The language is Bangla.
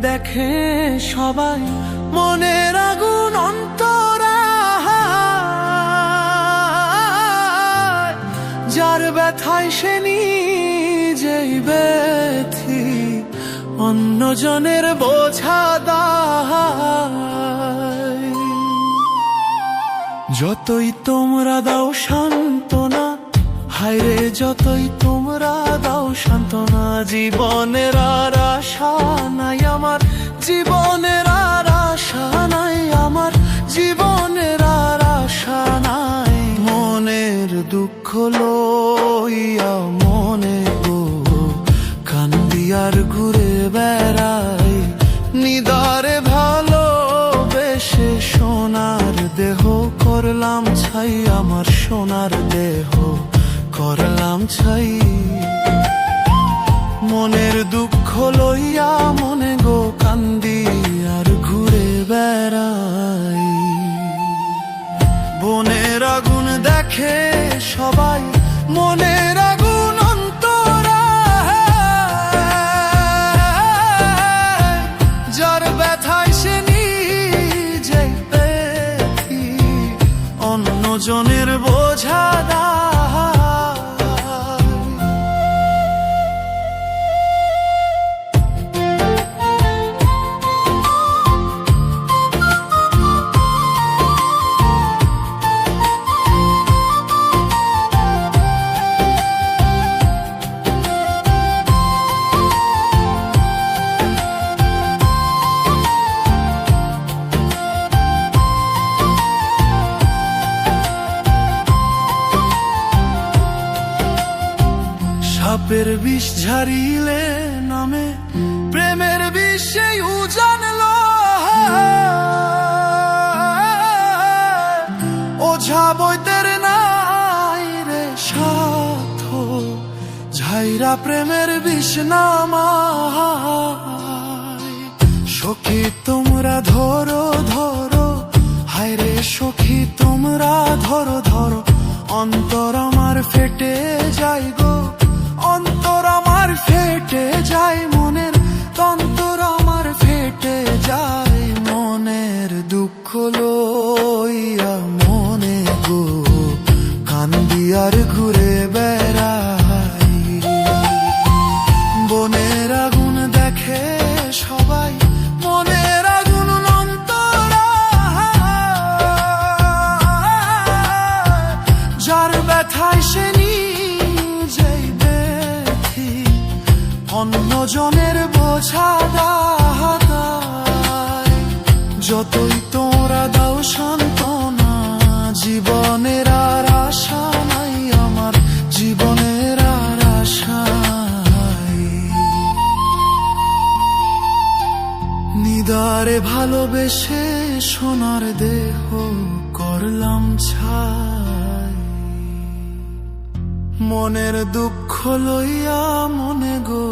দেখে সবাই, মনের আগুন অন্তরা যার ব্যথায় সে নিজেই ব্যথি অন্যজনের বোঝা যতই তোমরা দাও সান্ত্বনা হায়রে যতই তোমরা দাও সান্ত্বনা, জীবনের আর আশা নাই আমার, জীবনের আর আশা নাই আমার, জীবনের আর আশা নাই। মনের দুঃখ লইয়া মনে গো কান্দি আর ঘুরে বেড়াই, নিদারে ভালো বেশে সোনার দেহ করলাম ছাই আমার সোনার দেহ। করলাম ছাই। মনের দুঃখ লইয়া মনে গো কান্দি আর ঘুরে বেড়াই। বনের আগুন দেখে সবাই মনের আগুন অন্তরা। যার ব্যথায় সে নিজেই অন্যজনের বোঝা সাপের বিষ ঝারিলে নামে, প্রেমের বিষ উজানলো ওঝা বইতের নাই রে সাথ, ঝাইরা প্রেমের বিষ নামায়। সখী, তোমরা ধরো ধরো অন্যজনের বোঝা দাহাতায় যতই তোরা দাও সান্ত্বনা, জীবনের আর আশা নাই আমার, জীবনের আর নিদারে ভালোবেসে সোনার দেহ করলাম ছাই। মনের দুঃখ লইয়া মনে গো